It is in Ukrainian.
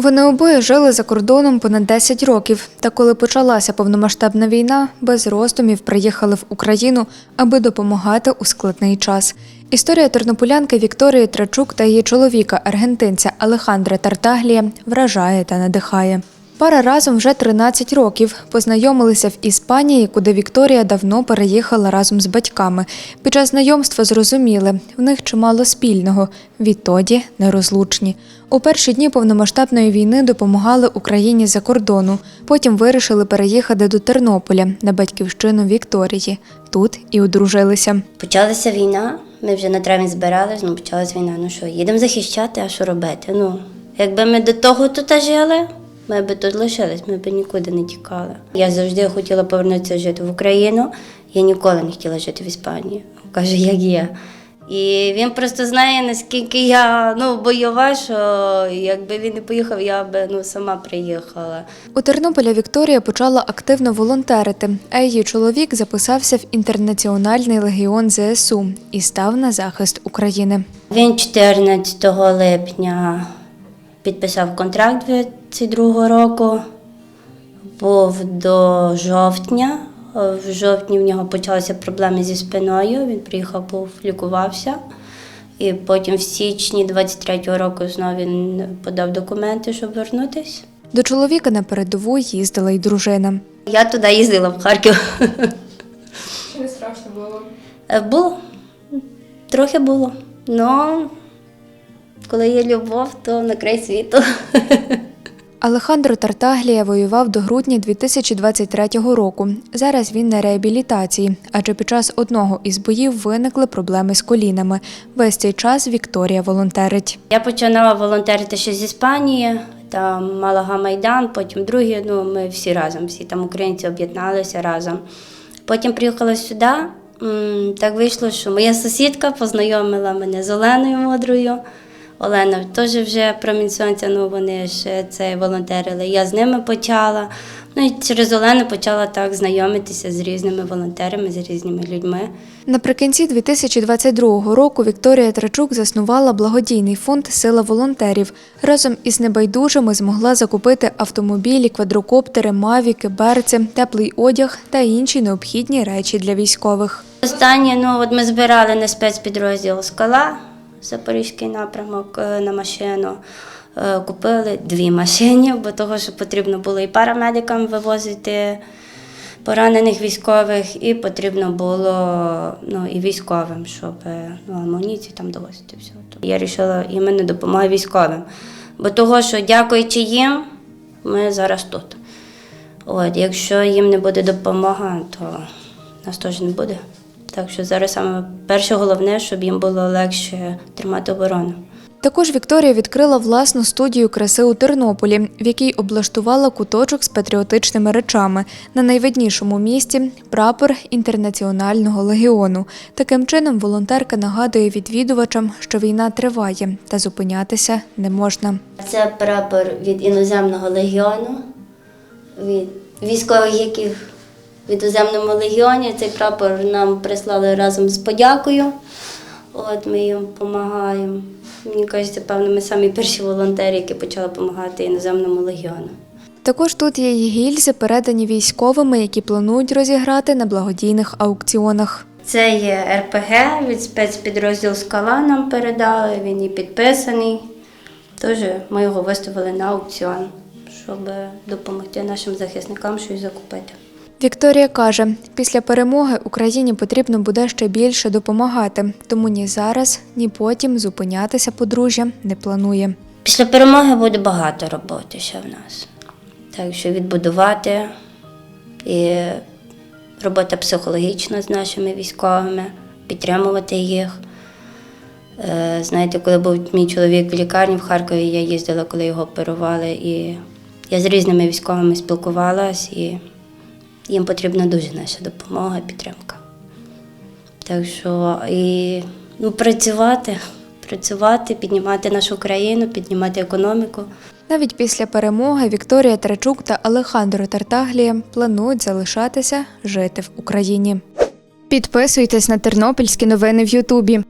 Вони обоє жили за кордоном понад 10 років. Та коли почалася повномасштабна війна, без роздумів приїхали в Україну, аби допомагати у складний час. Історія тернополянки Вікторії Трачук та її чоловіка, аргентинця Алехандра Тартаглія, вражає та надихає. Пара разом вже 13 років. Познайомилися в Іспанії, куди Вікторія давно переїхала разом з батьками. Під час знайомства зрозуміли, в них чимало спільного. Відтоді нерозлучні. У перші дні повномасштабної війни допомагали Україні за кордону. Потім вирішили переїхати до Тернополя на батьківщину Вікторії. Тут і одружилися. Почалася війна, ми вже на травні збирались, ну почалась війна. Ну що, їдемо захищати, а що робити? Ну, якби ми до того тут жили, ми б тут лишились, ми б нікуди не тікали. Я завжди хотіла повернутися жити в Україну. Я ніколи не хотіла жити в Іспанії. Каже, як є. І він просто знає, наскільки я ну, бойова, що якби він не поїхав, я б ну, сама приїхала. У Тернополя Вікторія почала активно волонтерити, а її чоловік записався в інтернаціональний легіон ЗСУ і став на захист України. Він 14 липня підписав контракт 22 року. Був до жовтня. В жовтні в нього почалися проблеми зі спиною. Він приїхав, був, лікувався. І потім в січні 23-го року знову він подав документи, щоб вернутися. До чоловіка на передову їздила й дружина. Я туди їздила в Харків. Чи не страшно було? Е, Було. Трохи було. Ну, коли є любов, то на край світу. Алехандро Тартаглія воював до грудня 2023 року. Зараз він на реабілітації, адже під час одного із боїв виникли проблеми з колінами. Весь цей час Вікторія волонтерить. Я починала волонтерити ще з Іспанії, там Малага Майдан, потім другі, ну ми всі разом, всі там українці об'єдналися разом. Потім приїхала сюди. Так вийшло, що моя сусідка познайомила мене з Оленою Модрою. Олена теж вже промінь сонця, ну вони ж це волонтерили. Я з ними почала. Ну і через Олену почала так знайомитися з різними волонтерами, з різними людьми. Наприкінці 2022 року Вікторія Трачук заснувала благодійний фонд Сила волонтерів. Разом із небайдужими змогла закупити автомобілі, квадрокоптери, мавіки, берці, теплий одяг та інші необхідні речі для військових. Останнє, ну от ми збирали на спецпідрозділ скала, Запорізький напрямок е, на машину. Е, Купили дві машини, бо того, що потрібно було і парамедикам вивозити поранених військових, і потрібно було ну, і військовим, щоб е, ну, амуніцію там довозити. Все. Я вирішила іменно допомогти військовим. Бо того, що дякуючи їм, ми зараз тут. От, якщо їм не буде допомога, то нас теж не буде. Так що зараз саме перше головне, щоб їм було легше тримати оборону. Також Вікторія відкрила власну студію краси у Тернополі, в якій облаштувала куточок з патріотичними речами на найвиднішому місці прапор інтернаціонального легіону. Таким чином, волонтерка нагадує відвідувачам, що війна триває та зупинятися не можна. Це прапор від іноземного легіону, від військових, яких в іноземному легіоні. Цей прапор нам прислали разом з подякою. От ми їм допомагаємо. Мені кажеться, певно, ми самі перші волонтери, які почали допомагати іноземному легіону. Також тут є й гільзи, передані військовими, які планують розіграти на благодійних аукціонах. Це є РПГ від спецпідрозділ Скала нам передали, він і підписаний. Тож ми його виставили на аукціон, щоб допомогти нашим захисникам щось закупити. Вікторія каже, після перемоги Україні потрібно буде ще більше допомагати, тому ні зараз, ні потім зупинятися подружжя не планує. Після перемоги буде багато роботи ще в нас. Так що відбудувати і робота психологічна з нашими військовими, підтримувати їх. Е, Знаєте, коли був мій чоловік в лікарні в Харкові, я їздила, коли його оперували, і я з різними військовими спілкувалась, і їм потрібна дуже наша допомога, підтримка. Так що і ну, працювати, працювати, піднімати нашу країну, піднімати економіку. Навіть після перемоги Вікторія Трачук та Алехандро Тартаглія планують залишатися жити в Україні. Підписуйтесь на тернопільські новини в Ютубі.